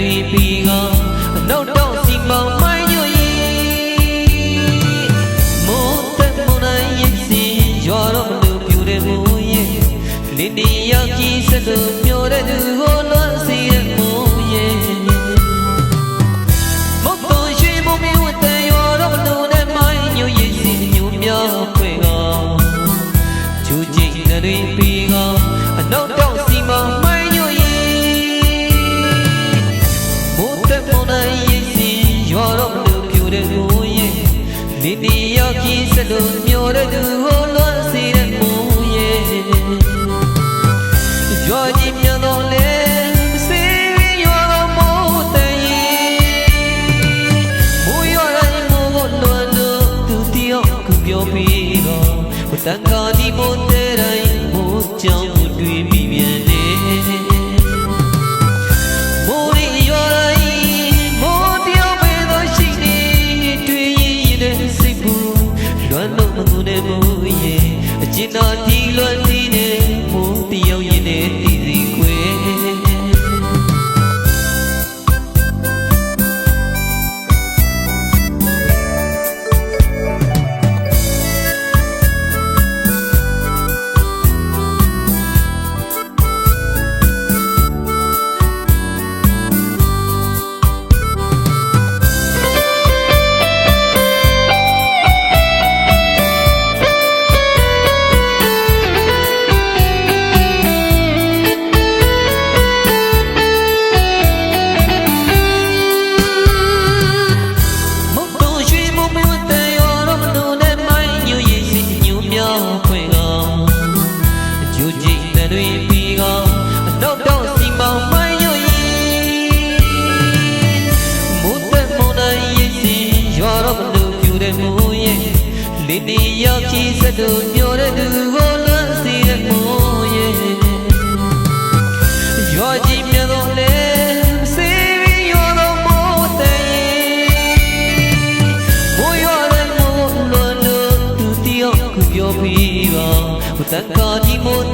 တွေပြီးကအနောက်တော့စီမောင်မိုင်းညွေမိုးတက်မနိုင်ရစီရောတော့မလို့ပြူတယ်ဘူးရဲ့လင်းဒီရောက်ကြီးဆက်လို့ပြောတဲ့ တိယောခီစလိုမျိုးရသူဟောလွန်စီရမူရဲ့ကြောကြီးမြတ်တော်လေပြောပြီးတော့တန်ခါဒီမို့တဲ့တိုင်းမို့ကြောင့်တွေ့ 记得一轮。 တွေပြီးကောအတော့တော့စီမောင်မိုင်းရွရီမုတ်တဲ့မုန်တိုင်းရိပ်စင်ရွာတော့မလို့ပြူတဲ့မိုးရဲ့လေတီရောက်ချီစက်တို့ညိုတဲ့သူကိုလွမ်းစီတဲ့မိုးရဲ့ရွာကြီးမြတ်တော်လေပြောပြီးပါမတန်ကာဒီမို့